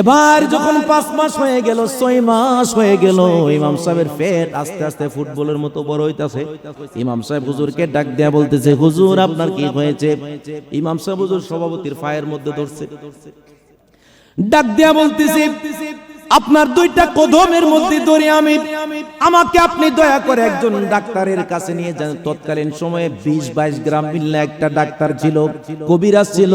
এবার যখন পাঁচ মাস হয়ে গেল, ছয় মাস হয়ে গেল, ইমাম সাহেবের পেট আস্তে আস্তে ফুটবলের মতো বড় হইতাছে। ইমাম সাহেব হুজুরকে ডাক দেয়া বলতেছে, হুজুর, আপনার কি হয়েছে? ইমাম সাহেব হুজুর সভাপতির ফায়ের মধ্যে ধরছে। ডাক দেয়া বলতেছে আপনার দুইটা কদমের মধ্যে ধরে আমি, আমাকে আপনি দয়া করে একজন ডাক্তারের কাছে নিয়ে যান। তৎকালীন সময়ে বিশ বাইশ গ্রাম মিললে একটা ডাক্তার ছিল, কবিরাজ ছিল।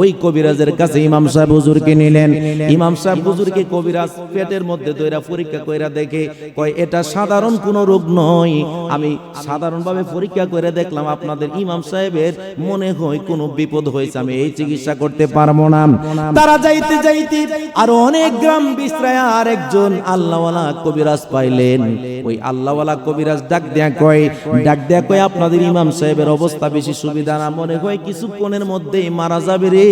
ওই কবিরাজের কাছে ইমাম সাহেব হুজুরকে নিলেন। ইমাম সাহেব হুজুরকে কবিরাজ পেটের মধ্যে দইরা পরীক্ষা কইরা দেখে, কয়, এটা সাধারণ কোনো রোগ নয়। আমি সাধারণভাবে পরীক্ষা করে দেখলাম, আপনাদের ইমাম সাহেবের মনে হয় কোনো বিপদ হয়েছে, আমি এই চিকিৎসা করতে পারব না। তারা যাইতে যাইতে আর অনেক গ্রাম বিশ্রায় আর আল্লাহওয়ালা কবিরাজ পাইলেন। ওই আল্লাহওয়ালা কবিরাজ ডাক দেয়া কয়, ডাক দেয়া কয়, আপনাদের ইমাম সাহেবের অবস্থা বেশি সুবিধা না, মনে হয় কিছুক্ষণের মধ্যেই মারা যাবে রে।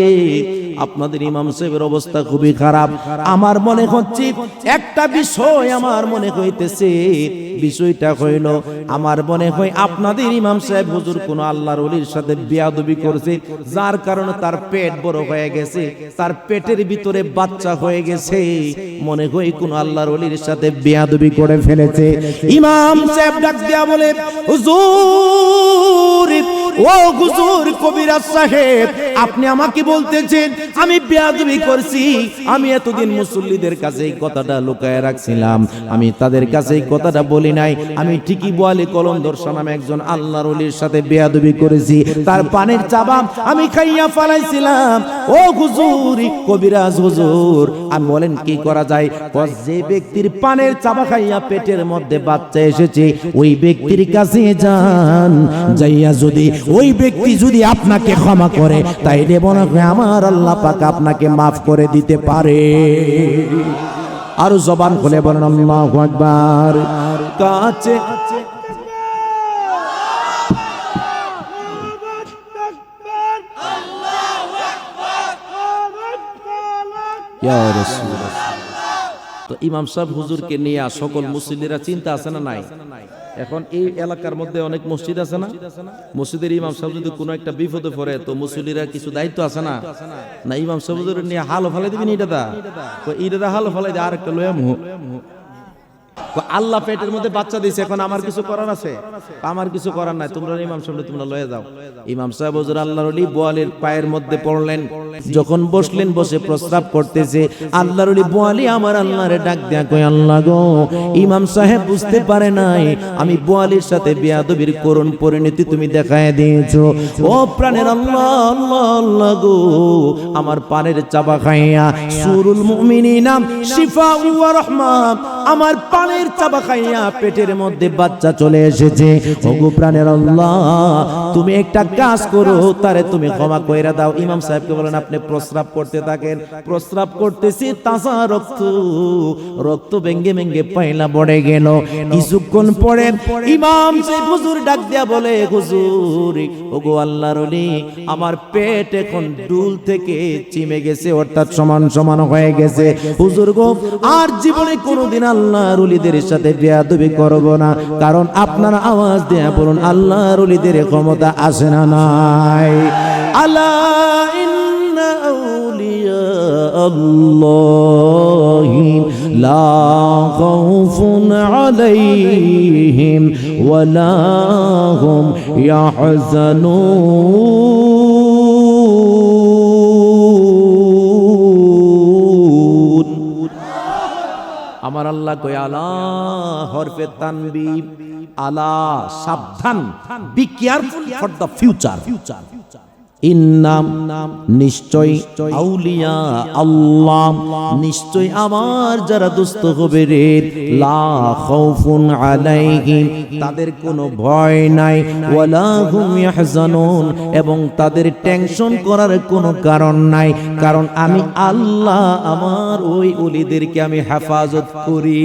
আপনাদের ইমাম সাহেবের অবস্থা খুবই খারাপ। আমার মনে হচ্ছে একটা বিষয় আমার মনে হইতেছে, বিষয়টা হইল, আমার মনে হয় আপনাদের ইমাম সাহেব হুজুর কোন আল্লাহর ওলির সাথে বিয়াদবি করছে, যার কারণে তার পেট বড় হয়ে গেছে, তার পেটের ভিতরে বাচ্চা হয়ে গেছে। মনে হয় কোন আল্লাহর ওলির সাথে বেয়াদবি করে ফেলেছে। ইমাম সাহেব ডাক দিয়া বলে, হুজুর ও হুজুর কবিরাজ সাহেব, আপনি আমাকে বলতেছেন, আমি বেয়াদবি করছি। আমি এতদিন মুসল্লিদের কাছে এই কথাটা লুকায় রাখছিলাম। আমি তাদের কাছে এই কথাটা বলি নাই। আমি ঠিকই বলি কলন্দর নামে একজন আল্লাহর ওলির সাথে বেয়াদবি করেছি। তার পানের চাবা আমি খাইয়া ফালাইছিলাম। ও হুজুর কবিরাজ হুজুর, আমি বলেন, কি করা যায়? যে ব্যক্তির পানের চাবা খাইয়া পেটের মধ্যে বাচ্চা এসেছে, ওই ব্যক্তির কাছে যান, যাইয়া যদি ওই ব্যক্তি যদি আপনাকে ক্ষমা করে তাই দেব না আমার আল্লাহ পাক আপনাকে মাফ করে দিতে পারে। আরও জবান খুলে বলেন আল্লাহু আকবার। কাছে ইয়া রাসূলুল্লাহ। তো ইমাম সাহেব হুজুরকে নিয়ে সকল মুসল্লিরা চিন্তা আছে না নাই? এখন এই এলাকার মধ্যে অনেক মসজিদ আছে না? মসজিদের ইমাম সাহেব যদি কোনো একটা বিপদে পড়ে, তো মুসল্লিরা কিছু দায়িত্ব আছে না? না, ইমাম সাহেব নিয়ে হাল ফালাই দিবি এটা দাদা হাল ফালাই দিয়ে আরেকটা একটা মুহ আল্লাহ পেটের মধ্যে বাচ্চা দিয়েছে এখন আমার কিছু করার আছে? আমার কিছু করার নাই, তোমরা ইমাম সাহেব তোমরা লয়ে যাও। ইমাম সাহেব হুজুর আল্লাহর ওলি বোয়ালির পায়ের মধ্যে পড়লেন, যখন বসলেন, বসে প্রস্রাব করতেছে, আল্লাহর ওলি বোয়ালি আমার আল্লাহরে ডাক দেয়া কই আল্লাহ গো, ইমাম সাহেব বুঝতে পারে নাই, আমি বোয়ালির সাথে বেয়াদবির করুণ পরিণতি তুমি দেখায় দিয়েছ। ও প্রাণের আল্লাহ আল্লাহ আল্লাহ গো, আমার পানের চাবা খাইয়া, সুরুল মুমিনিনা, শিফা ওয়া রহমান, আমার পানের চাবা খাইয়া পেটের মধ্যে বাচ্চা চলে এসেছে। ওগো প্রাণের আল্লাহ, তুমি একটা কাজ করো, তারে তুমি ক্ষমা কইরা দাও। ইমাম সাহেবকে বলেন, আপনি প্রস্রাব করতে থাকেন। প্রস্রাব করতেছি, তাজা রক্ত রক্ত ভেঙ্গে ভেঙ্গে পাইলা পড়ে গেল। কিছুক্ষণ পরে ইমাম সাহেব হুজুর ডাক দিয়া বলে, হুজুর, ওগো আল্লাহর ওলি আমার পেট এখন ডুল থেকে চিমে গেছে, অর্থাৎ সমান সমান হয়ে গেছে। হুজুর গো, আর জীবনে কোনোদিন আল্লাহর ওলিদের সাথে বেয়াদবি করব না কারণ আপনার আওয়াজ দেয়া বলুন আল্লাহর ওলিদের ক্ষমতা আসে না নাই আল্লাহ ইন্না আউলিয়া الله لا خوف عليهم ولا هم يحزنون আমার আল্লাহ কই আলা হরফে তানবি আলা সাবধান be careful for the future future ইন্নাম নিশ্চয় আল্লাহ। নিশ্চয় আমার যারা দুস্থ রে তাদের কোনো ভয় নাই এবং তাদের টেনশন করার কোনো কারণ নাই, কারণ আমি আল্লাহ, আমার ওই ওলিদেরকে আমি হেফাজত করি।